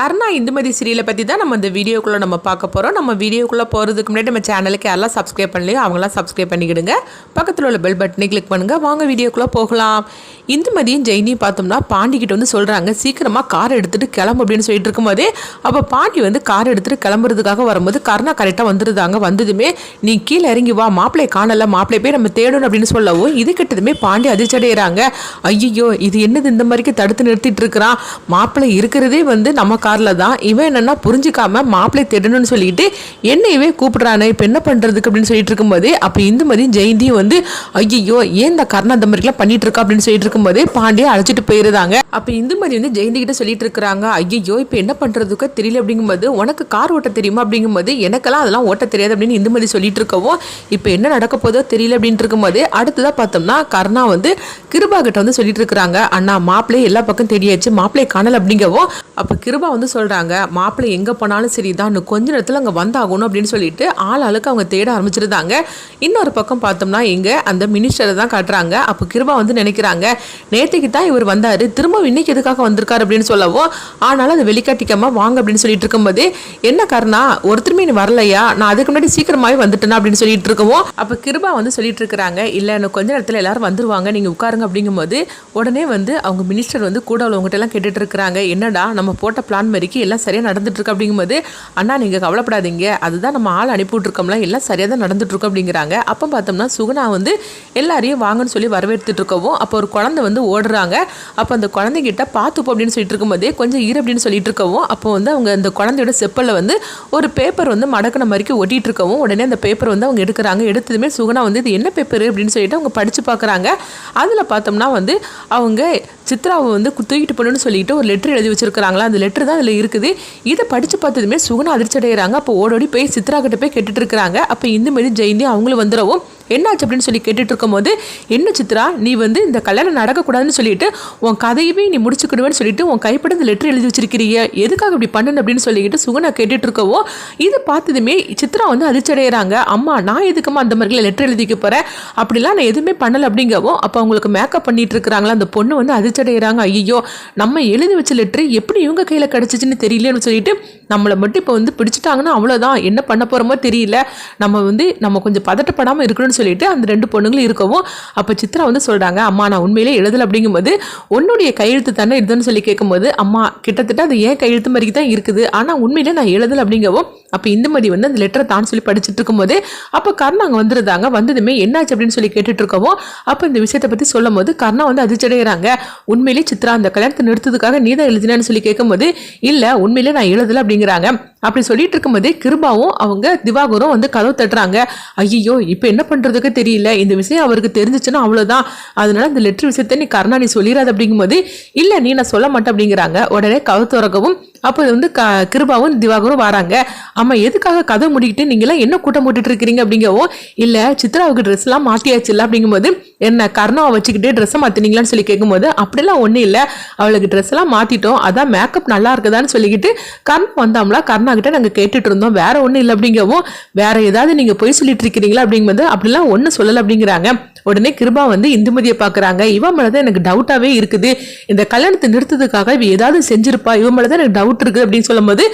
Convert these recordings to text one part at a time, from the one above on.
கர்ணா இந்துமதி சீரியலை பற்றி தான் நம்ம இந்த வீடியோக்குள்ளே நம்ம பார்க்க போகிறோம் நம்ம வீடியோக்குள்ளே போகிறதுக்கு முன்னாடி நம்ம சேனலுக்கு யாரெல்லாம் சப்ஸ்கிரைப் பண்ணலையோ அவங்களாம் சப்ஸ்கிரைப் பண்ணிக்கிடுங்க. பக்கத்தில் உள்ள பெல் பட்டனை கிளிக் பண்ணுங்கள் வாங்க வீடியோக்குள்ளே போகலாம். இந்துமதியும் ஜெயினியும் பார்த்தோம்னா பாண்டிக்கிட்ட வந்து சொல்கிறாங்க சீக்கிரமாக கார் எடுத்துகிட்டு கிளம்பு அப்படின்னு சொல்லிட்டு இருக்கும்போதே அப்போ பாண்டி வந்து கார் எடுத்துகிட்டு கிளம்புறதுக்காக வரும்போது கர்ணா கரெக்டாக வந்துருந்தாங்க வந்ததுமே நீ கீழே இறங்கி வா மாப்பிள்ளையை காணல மாப்பிள்ளையை போய் நம்ம தேடணும் அப்படின்னு சொல்லவும் இது கிட்டதுமே பாண்டி அதிர்ச்சி அடைகிறாங்க ஐயோ இது என்னது இந்த மாதிரிக்கு தடுத்து நிறுத்திட்டு இருக்கிறான்? மாப்பிள்ளை இருக்கிறதே வந்து நம்ம காரில் தான் இவன் என்னென்னா புரிஞ்சுக்காம மாப்பிள்ளை தேடணும்னு சொல்லிட்டு இவன் கூப்பிட்றானு இப்போ என்ன பண்ணுறதுக்கு அப்படின்னு சொல்லிட்டு இருக்கும்போது அப்போ இந்துமதியும் ஜெயந்தியும் வந்து ஐயோ ஏன் இந்த கர்ணா இந்த மாதிரிலாம் பண்ணிட்டு இருக்கா? அப்படின்னு சொல்லிட்டு இருக்கும்போது பாண்டியை அழைச்சிட்டு போயிருந்தாங்க அப்போ இந்துமதி வந்து ஜெயந்தி கிட்ட சொல்லிட்டு இருக்கிறாங்க ஐயோ இப்போ என்ன பண்ணுறதுக்கு தெரியல. அப்படிங்கும்போது உனக்கு கார் ஓட்ட தெரியுமா? அப்படிங்கும்போது எனக்கெல்லாம் அதெல்லாம் ஓட்ட தெரியாது அப்படின்னு இந்துமதி சொல்லிட்டு இருக்கவும் இப்போ என்ன நடக்க போதோ தெரியல அப்படின்ட்டு இருக்கும்போது அடுத்ததாக பார்த்தோம்னா கர்ணா வந்து கிருபா கிட்ட வந்து சொல்லிட்டு இருக்கிறாங்க அண்ணா மாப்பிள்ளை எல்லா பக்கம் தெரியாச்சு மாப்பிள்ளை காணல அப்படிங்கவும் அப்போ கிருபா வந்து சொல்கிறாங்க மாப்பிள்ளை எங்கே போனாலும் சரி தான் இன்னும் கொஞ்ச நேரத்தில் அங்கே வந்தாகணும் அப்படின்னு சொல்லிட்டு ஆள் ஆளுக்கு அவங்க தேட ஆரம்பிச்சிருந்தாங்க. இன்னொரு பக்கம் பார்த்தோம்னா இங்கே அந்த மினிஸ்டரை தான் காட்டுறாங்க. அப்போ கிருபா வந்து நினைக்கிறாங்க நேற்றுக்கு தான் இவர் வந்தார் திரும்ப இன்னைக்கு எதுக்காக வந்திருக்காரு? அப்படின்னு சொல்லவும் ஆனாலும் அதை வெளிக்காட்டிக்காமல் வாங்க அப்படின்னு சொல்லிட்டு இருக்கும்போது என்ன காரணா? ஒருத்தருமே நீ வரலையா? நான் அதுக்கு முன்னாடி சீக்கிரமாகவே வந்துட்டேனா? அப்படின்னு சொல்லிட்டு இருக்கவும் அப்போ கிருபா வந்து சொல்லிட்டு இருக்கிறாங்க இல்லை இன்னும் கொஞ்ச நேரத்தில் எல்லாரும் வந்துருவாங்க நீங்கள் உட்காருங்க அப்படிங்கும்போது உடனே வந்து அவங்க மினிஸ்டர் வந்து கூட உள்ளவங்ககிட்ட எல்லாம் கேட்டுட்டு இருக்கிறாங்க என்னடா நம்ம போட்ட பிளான் ஜான்மரிக்கு எல்லாம் சரியாக நடந்துட்டுருக்கு அப்படிங்கும்போது அண்ணா நீங்கள் கவலைப்படாதீங்க. அதுதான் நம்ம ஆள் அனுப்பிவிட்ருக்கோம்ல எல்லாம் சரியாக தான் நடந்துட்டுருக்கோம் அப்படிங்கிறாங்க. அப்போ பார்த்தோம்னா சுகுணா வந்து எல்லாரையும் வாங்கன்னு சொல்லி வரவேற்றுட்டு இருக்கவும் அப்போ ஒரு குழந்தை வந்து ஓடுறாங்க. அப்போ அந்த குழந்தைகிட்ட பார்த்துப்போம் அப்படின்னு சொல்லிட்டு இருக்கும்போதே கொஞ்சம் ஈர அப்படின்னு சொல்லிட்டு இருக்கவும் அப்போ வந்து அவங்க அந்த குழந்தையோட செப்பலில் வந்து ஒரு பேப்பர் வந்து மடக்கின மாதிரிக்கு ஒட்டிகிட்டு இருக்கவும் உடனே அந்த பேப்பர் வந்து அவங்க எடுக்கிறாங்க. எடுத்ததுமே சுகுணா வந்து இது என்ன பேப்பர் அப்படின்னு சொல்லிட்டு அவங்க படித்து பார்க்குறாங்க. அதில் பார்த்தோம்னா வந்து அவங்க சித்ராவை வந்து தூக்கிட்டு போகணும்னு சொல்லிட்டு ஒரு லெட்டர் எழுதி வச்சிருக்காங்களா அந்த லெட்டர் தான் அதில் இருக்குது. இதை படித்து பார்த்ததுமே சுகுணா அதிர்ச்சி அடைகிறாங்க அப்போ ஓடோடி போய் சித்ரா கிட்ட போய் கேட்டுட்டு இருக்கிறாங்க. அப்போ இந்த ஜெயந்தி அவங்களும் வந்துடவும் என்னாச்சு அப்படின்னு சொல்லி கேட்டுட்டு இருக்கும்போது என்ன சித்ரா நீ வந்து இந்த கல்யாணம் நடக்கக்கூடாதுன்னு சொல்லிட்டு உன் கதையுமே நீ முடிச்சுக்கிடுவேன்னு சொல்லிட்டு உன் கைப்பட இந்த லெட்டர் எழுதி வச்சிருக்கிறீங்க. எதுக்காக இப்படி பண்ணணும் அப்படின்னு சொல்லிக்கிட்டு சுகுணா கேட்டுட்டு இருக்கவோ இது பார்த்ததுமே சித்ரா வந்து அதிர்ச்சி அடைகிறாங்க அம்மா நான் எதுக்குமா அந்த மாதிரி லெட்டர் எழுதிக்க போகிறேன் அப்படிலாம் நான் எதுவுமே பண்ணலை. அப்படிங்கவோ அப்போ அவங்களுக்கு மேக்கப் பண்ணிட்டு இருக்கிறாங்களா அந்த பொண்ணு வந்து அதிர்ச்சி அடைகிறாங்க ஐயோ நம்ம எழுதி வச்ச லெட்டர் எப்படி இவங்க கையில் கிடச்சிச்சின்னு தெரியலன்னு சொல்லிட்டு நம்மளை மட்டும் இப்போ வந்து பிடிச்சிட்டாங்கன்னா அவ்வளோதான் என்ன பண்ண போகிறோமோ தெரியல. நம்ம வந்து நம்ம கொஞ்சம் பதட்டப்படாமல் இருக்கணும்னு சொல்லிட்டு அந்த ரெண்டு பொண்ணுங்களும் இருக்கவும் அப்போ சித்ரா வந்து சொல்கிறாங்க அம்மா நான் உண்மையிலே எழுதலை. அப்படிங்கும்போது உன்னுடைய கையெழுத்து தானே இதுன்னு சொல்லி கேட்கும்போது அம்மா கிட்டத்தட்ட அது ஏன் கையெழுத்து மாதிரி தான் இருக்குது. ஆனால் உண்மையிலே நான் எழுதலை அப்படிங்கவும் அப்போ இந்துமதி வந்து அந்த லெட்டரை தான் சொல்லி படிச்சுட்டு இருக்கும்போது அப்போ கர்ணா அங்கே வந்துருந்தாங்க. வந்ததுமே என்னாச்சு அப்படின்னு சொல்லி கேட்டுட்டு அப்போ இந்த விஷயத்தை பற்றி சொல்லும் போது கர்ணா வந்து அதிர்ச்சடைகிறாங்க உண்மையிலே சித்ரா அந்த கல்யாணத்தை நிறுத்ததுக்காக நீ தான் எழுதினான்னு சொல்லி கேட்கும்போது இல்லை உண்மையிலே நான் எழுதலை அப்படிங்கிறாங்க. அப்படி சொல்லிட்டு இருக்கும்போதே கிருபாவும் அவங்க திவாகரும் வந்து கதவு தட்டுறாங்க. ஐயோ இப்போ என்ன பண்ணுறதுக்கு தெரியல. இந்த விஷயம் அவருக்கு தெரிஞ்சிச்சுன்னா அவ்வளோதான் அதனால இந்த லெட்டர் விஷயத்தை நீ கர்ணா நீ சொல்லிடாது அப்படிங்கும்போது இல்லை நீ நான் சொல்ல மாட்டேன் அப்படிங்கிறாங்க. உடனே கதவு திறக்கவும் அப்போ வந்து க கிருபாவும் திவாகரும் வராங்க. அம்மா எதுக்காக கதை முடிக்கிட்டு நீங்களாம் என்ன கூட்டம் போட்டுட்டு இருக்கிறீங்க அப்படிங்கவும் இல்லை சித்ராவுக்கு ட்ரெஸ்லாம் மாற்றியாச்சு இல்லை அப்படிங்கும்போது என்ன கர்ணாவை வச்சுக்கிட்டே ட்ரெஸ்ஸை மாற்றினீங்களான்னு சொல்லி கேட்கும்போது அப்படிலாம் ஒன்றும் இல்லை. அவளுக்கு ட்ரெஸ் எல்லாம் மாற்றிட்டோம் அதான் மேக்கப் நல்லா இருக்குதான்னு சொல்லிக்கிட்டு கர்ணா வந்தாம்ல. கர்ணா கிட்ட நாங்கள் கேட்டுட்டு இருந்தோம். வேற ஒன்றும் இல்லை அப்படிங்கவும் வேற ஏதாவது நீங்கள் பொய் சொல்லிட்டு இருக்கிறீங்களா அப்படிங்கும்போது அப்படிலாம் ஒன்றும் சொல்லலை அப்படிங்கிறாங்க. உடனே கிருபா வந்து இந்துமதியை பார்க்குறாங்க. இவன் மேலே தான் எனக்கு டவுட்டாகவே இருக்குது. இந்த கல்யாணத்தை நிறுத்ததுக்காக இவ ஏதாவது செஞ்சிருப்பா? இவன் மேலே தான் எனக்கு டவுட் இருக்குது அப்படின்னு சொல்லும்போது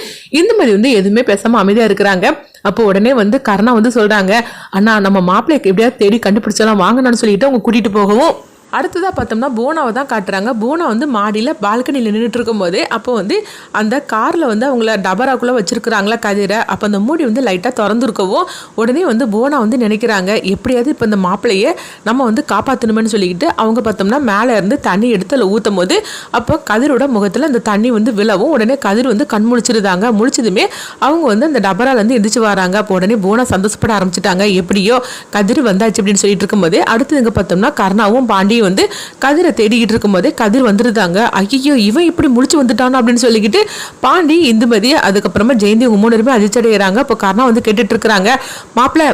இந்துமதி வந்து எதுவுமே பேசாமல் அமைதியாக இருக்கிறாங்க. அப்போ உடனே வந்து கர்ணா வந்து சொல்கிறாங்க அண்ணா நம்ம மாப்பிள்ளைக்கு எப்படியாவது தேடி கண்டுபிடிச்சலாம் வாங்கணும்னு சொல்லிட்டு கூட்டிகிட்டு போகவும் அடுத்ததாக பார்த்தோம்னா போனாவை தான் காட்டுறாங்க. போனா வந்து மாடியில் பால்கனியில் நின்றுட்டு இருக்கும்போது அப்போ வந்து அந்த காரில் வந்து அவங்கள டபராக்குள்ளே வச்சிருக்கிறாங்களா கதிரை. அப்போ அந்த மூடி வந்து லைட்டாக திறந்துருக்கவும் உடனே வந்து போனா வந்து நினைக்கிறாங்க எப்படியாவது இப்போ இந்த மாப்பிள்ளையை நம்ம வந்து காப்பாற்றணுமேனு சொல்லிக்கிட்டு அவங்க பார்த்தோம்னா மேலே இருந்து தண்ணி எடுத்து அதில் ஊற்றும் போது அப்போ கதிரோட முகத்தில் அந்த தண்ணி வந்து விழவும். உடனே கதிர் வந்து கண் முழிச்சிருந்தாங்க. முழிச்சதுமே அவங்க வந்து அந்த டபராலேருந்து எந்திரிச்சு வராங்க. அப்போ உடனே போனா சந்தோஷப்பட ஆரம்பிச்சிட்டாங்க. எப்படியோ கதிர் வந்தாச்சு அப்படின்னு சொல்லிட்டு இருக்கும்போது அடுத்து இங்கே பார்த்தோம்னா கர்ணாவும் பாண்டியும் வந்து கதிரை தேடிக்கிட்டு இருக்கும்போதே கதிர் வந்துருந்தாங்க. ஐயோ இவன் இப்படி முடிச்சு வந்துட்டானோ அப்படின்னு சொல்லிக்கிட்டு பாண்டி இந்துமதி அதுக்கப்புறமா ஜெயந்தி உங்க மூணு பேருமே அதிர்ச்சி அடைகிறாங்க அப்போ கர்ணா வந்து கேட்டுட்டு இருக்கிறாங்க மாப்பிள்ள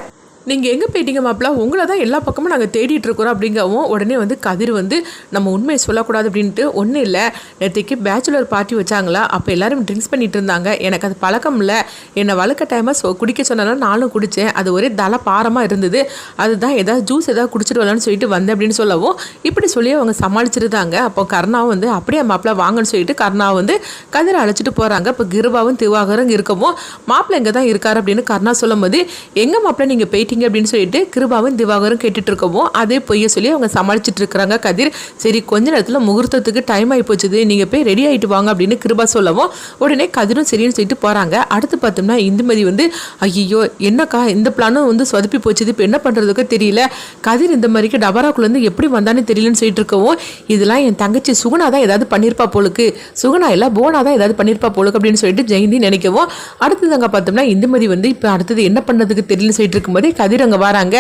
நீங்கள் எங்கே போயிட்டீங்க மாப்பிள்ள உங்களை தான் எல்லா பக்கமும் நாங்கள் தேடிட்டு இருக்கிறோம் அப்படிங்கவும் உடனே வந்து கதிர் வந்து நம்ம உண்மையை சொல்லக்கூடாது அப்படின்ட்டு ஒன்றும் இல்லை. நேற்றுக்கு பேச்சுலர் பார்ட்டி வச்சாங்களா? அப்போ எல்லாரும் ட்ரிங்க்ஸ் பண்ணிட்டு இருந்தாங்க. எனக்கு அது பழக்கம் இல்லை. என்னை வழுக்க டைமாக சொ குடிக்க சொன்னாலும் நானும் குடித்தேன் அது ஒரே தலை பாரமாக இருந்தது. அதுதான் ஏதாவது ஜூஸ் ஏதாவது குடிச்சிட்டு வரலான்னு சொல்லிட்டு வந்தேன் அப்படின்னு சொல்லவும் இப்படி சொல்லி அவங்க சமாளிச்சிருந்தாங்க. அப்போ கருணாவும் வந்து அப்படியே மாப்பிள்ள வாங்கன்னு சொல்லிட்டு கருணா வந்து கதிரை அழைச்சிட்டு போகிறாங்க இப்போ கிருபாவும் திவாகரும் இருக்கவும் மாப்பிள்ளை இங்கே தான் இருக்காரு அப்படின்னு கருணா சொல்லும்போது எங்கள் மாப்பிள்ளை நீங்கள் போயிட்டு போயிட்டீங்க அப்படின்னு சொல்லிட்டு கிருபாவும் திவாகரும் கேட்டுட்டு இருக்கவும் அதே பொய்ய சொல்லி அவங்க சமாளிச்சுட்டு இருக்கிறாங்க. கதிர் சரி கொஞ்ச நேரத்தில் முகூர்த்தத்துக்கு டைம் ஆகி போச்சுது. நீங்கள் போய் ரெடி ஆகிட்டு வாங்க அப்படின்னு கிருபா சொல்லவும் உடனே கதிரும் சரின்னு சொல்லிட்டு போகிறாங்க அடுத்து பார்த்தோம்னா இந்துமதி வந்து ஐயோ என்னக்கா இந்த பிளானும் வந்து சொதப்பி போச்சுது. இப்போ என்ன பண்ணுறதுக்கு தெரியல. கதிர் இந்த மாதிரிக்கு டபராக்குள்ளேருந்து எப்படி வந்தானே தெரியலன்னு சொல்லிட்டு இருக்கவும் இதெல்லாம் என் தங்கச்சி சுகுணா தான் ஏதாவது பண்ணியிருப்பா போலுக்கு. சுகுணா இல்லை போனா தான் ஏதாவது பண்ணியிருப்பா போலுக்கு அப்படின்னு சொல்லிட்டு ஜெயந்தி நினைக்கவும். அடுத்தது அங்கே பார்த்தோம்னா இந்துமதி வந்து இப்போ அடுத்தது என்ன பண்ணதுக்கு தெரியலன்னு சொல்லிட்டு இருக்கும்போதே கதிர் அங்கே வராங்க.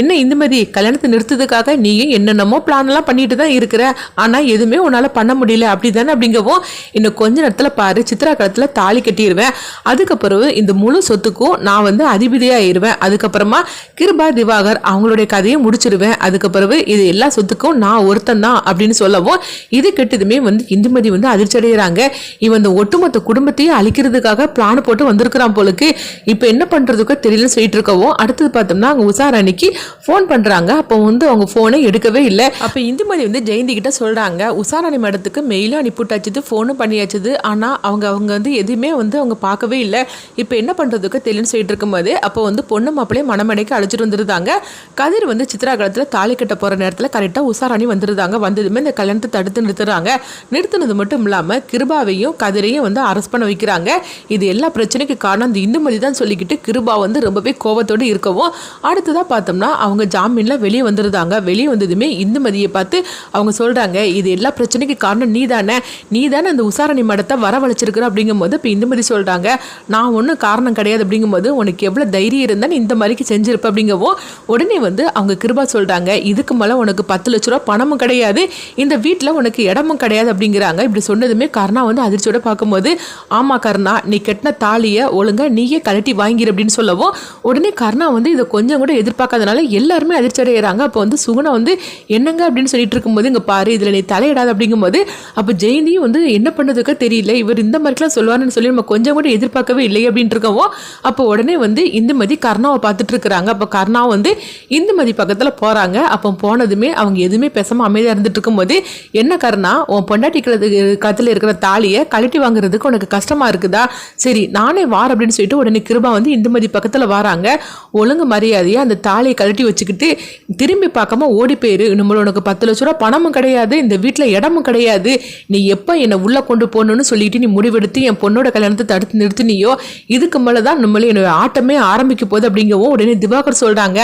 என்ன இந்துமதி கல்யாணத்தை நிறுத்ததுக்காக நீயும் என்னென்னமோ பிளான்லாம் பண்ணிட்டு தான் இருக்கிற? ஆனால் எதுவுமே உன்னால் பண்ண முடியல. அப்படி தானே அப்படிங்கவும் இன்னும் கொஞ்ச நேரத்தில் பாரு சித்ரா காலத்தில் தாலி கட்டிடுவேன் அதுக்கப்புறம் இந்த முழு சொத்துக்கும் நான் வந்து அதிபதியாகிடுவேன் அதுக்கப்புறமா கிருபா திவாகர் அவங்களுடைய கதையை முடிச்சிடுவேன் அதுக்கப்புறம் இது எல்லா சொத்துக்கும் நான் ஒருத்தன் தான் அப்படின்னு சொல்லவும் இது கெட்டதுமே வந்து இந்துமதி வந்து அதிர்ச்சி அடைகிறாங்க இவன் இந்த ஒட்டுமொத்த குடும்பத்தையும் அழிக்கிறதுக்காக பிளான் போட்டு வந்திருக்கிறான் போலுக்கு. இப்போ என்ன பண்ணுறதுக்கோ தெரியலன்னு சொல்லிட்டு இருக்கவும் அடுத்தது பார்த்தோம்னா அவங்க உஷாராணிக்கு ஃபோன் பண்ணுறாங்க அப்போ வந்து அவங்க ஃபோனை எடுக்கவே இல்லை. அப்போ இந்துமதி வந்து ஜெயந்தி கிட்ட சொல்கிறாங்க உஷாராணி மேடத்துக்கு மெயிலும் அனுப்பிவிட்டாச்சுது ஃபோனும் பண்ணியாச்சுது. ஆனால் அவங்க அவங்க வந்து எதுவுமே வந்து அவங்க பார்க்கவே இல்லை. இப்போ என்ன பண்ணுறதுக்கு தெரியலன்னு சொல்லிட்டு இருக்கும்போது அப்போ வந்து பொண்ணு மாப்பிள்ளையே மணமடைக்கு அழைச்சிட்டு வந்துருந்தாங்க. கதிர் வந்து சித்ரா காலத்தில் தாலி கட்ட போகிற நேரத்தில் கரெக்டாக உஷாராணி வந்துருந்தாங்க. வந்ததுமே இந்த கல்யாணத்தை தடுத்து நிறுத்துறாங்க. நிறுத்தினது மட்டும் இல்லாமல் கிருபாவையும் கதிரையும் வந்து அரெஸ்ட் பண்ண வைக்கிறாங்க. இது எல்லா பிரச்சனைக்கு காரணம் அந்த இந்துமதி தான் சொல்லிக்கிட்டு கிருபா வந்து ரொம்பவே கோபத்தோடு இருக்கவும் அடுத்ததாக பார்த்தோம்னா அவங்க ஜாமீனில் வெளியே வந்துருந்தாங்க. வெளியே வந்ததுமே இந்துமதியை பார்த்து அவங்க சொல்கிறாங்க இது எல்லா பிரச்சனைக்கு காரணம் நீ தானே நீ தானே அந்த உசாரணி மடத்தை வரவழைச்சிருக்கிற அப்படிங்கும்போது இப்போ இந்துமதி சொல்கிறாங்க நான் ஒன்றும் காரணம் கிடையாது அப்படிங்கும்போது உனக்கு எவ்வளோ தைரியம் இருந்தால் இந்த மாதிரிக்கு செஞ்சிருப்ப அப்படிங்கவும் உடனே வந்து அவங்க கிருபா சொல்கிறாங்க இதுக்கு மேலே உனக்கு பத்து லட்ச ரூபா பணமும் கிடையாது. இந்த வீட்டில் உனக்கு இடமும் கிடையாது அப்படிங்கிறாங்க. இப்படி சொன்னதுமே கருணா வந்து அதிர்ச்சியோட பார்க்கும்போது ஆமாம் கருணா நீ கட்டின தாலியை ஒழுங்கா நீயே கழட்டி வாங்கிரு அப்படின்னு சொல்லவும் உடனே கருணா வந்து இதை கொஞ்சம் கூட எதிர்பார்க்காதனால எல்லாருமே அதிர்ச்சி அடைகிறாங்க அப்போ வந்து சுகுணா வந்து என்னங்க? அப்படின்னு சொல்லிட்டு இருக்கும்போது இங்கே பாரு இதில் நீ தலையிடாது. அப்படிங்கும்போது அப்போ ஜெயந்தியும் வந்து என்ன பண்ணதுக்கு தெரியல. இவர் இந்த மாதிரிலாம் சொல்லுவார்னு சொல்லி நம்ம கொஞ்சம் கூட எதிர்பார்க்கவே இல்லை. அப்படின்ட்டு இருக்கவோ அப்போ உடனே வந்து இந்துமதி கர்ணாவை பார்த்துட்டு இருக்கிறாங்க அப்போ கர்ணா வந்து இந்துமதி பக்கத்தில் போகிறாங்க அப்போ போனதுமே அவங்க எதுவுமே பேசாமல் அமைதியாக இருந்துட்டு இருக்கும்போது என்ன கர்ணா உன் பொண்டாட்டி கழுத்தில் இருக்கிற தாலியை கழட்டி வாங்குறதுக்கு உனக்கு கஷ்டமாக இருக்குதா? சரி நானே வார் அப்படின்னு சொல்லிட்டு உடனே கிருபா வந்து இந்துமதி பக்கத்தில் வராங்க. ஒழுங்கு மரியாதையாக அந்த தாலியை கழட்டி வச்சுக்கிட்டு திரும்பி பார்க்காம ஓடி போயிரு. நம்மள உனக்கு பத்து லட்ச ரூபா பணமும் கிடையாது இந்த வீட்டில் இடமும் கிடையாது. நீ எப்போ என்னை உள்ளே கொண்டு போகணும்னு சொல்லிட்டு நீ முடிவெடுத்து என் பொண்ணோட கல்யாணத்தை தடுத்து நிறுத்தினியோ? இதுக்கு மேலே தான் நம்மளே என்னோட ஆட்டமே ஆரம்பிக்க போகுது அப்படிங்கவும் உடனே திவாகர் சொல்கிறாங்க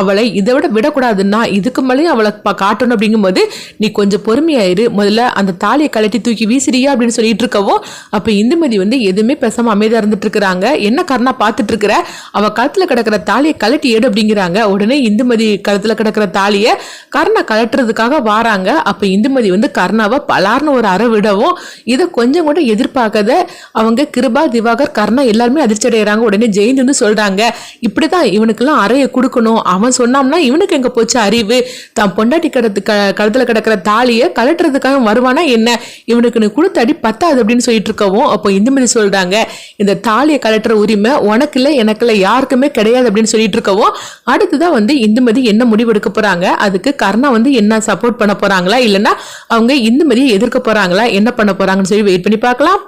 அவளை இதை விட விடக்கூடாதுன்னா இதுக்கு மேலேயும் அவளை பா காட்டணும் அப்படிங்கும்போது நீ கொஞ்சம் பொறுமையாயிரு. முதல்ல அந்த தாலியை கழட்டி தூக்கி வீசிறியா அப்படின்னு சொல்லிட்டு இருக்கவோ அப்போ இந்துமதி வந்து எதுவுமே பேசாமல் அமைதியாக இருந்துட்டு இருக்கிறாங்க. என்ன காரணம் பார்த்துட்டு இருக்கிற? அவள் கழுத்தில் கிடக்கிற தாலியை கழட்டி எடு அப்படிங்கிறாங்க. உடனே இந்துமதி கழுத்தில் கிடக்கிற தாலியை கர்ணா கழட்டுறதுக்காக வாராங்க. அப்போ இந்துமதி வந்து கர்ணாவை பலார்னு ஒரு அறை விடவும் இதை கொஞ்சம் கூட எதிர்பார்க்காத அவங்க கிருபா திவாகர் கர்ணா எல்லாருமே அதிர்ச்சி அடைகிறாங்க உடனே ஜெயந்த் வந்து இப்படி தான் இவனுக்கெல்லாம் அறையை கொடுக்கணும். அவன் சொன்னான்னா இவனுக்கு எங்கே போச்சு அறிவு? தான் பொண்டாட்டி கடத்து க கழுத்தில் கிடக்கிற தாலியை கழட்டுறதுக்காக வருவானா என்ன? இவனுக்கு நீ கொடுத்த அடி பத்தாது அப்படின்னு சொல்லிட்டு இருக்கவும் அப்போ இந்துமதி சொல்கிறாங்க இந்த தாலியை கழட்டுற உரிமை உனக்கு இல்லை எனக்கு இல்லை யாருக்குமே கிடையாது அப்படின்னு சொல்லிட்டு கொடுக்கவும். அடுத்ததான் வந்து இந்துமதி என்ன முடிவெடுக்க போறாங்க? அதுக்கு கர்ணா வந்து என்ன சப்போர்ட் பண்ண போறாங்களா? இல்லைன்னா அவங்க இந்துமதியை எதிர்க்க போறாங்களா? என்ன பண்ண போறாங்கன்னு சொல்லி வெயிட் பண்ணி பார்க்கலாம்.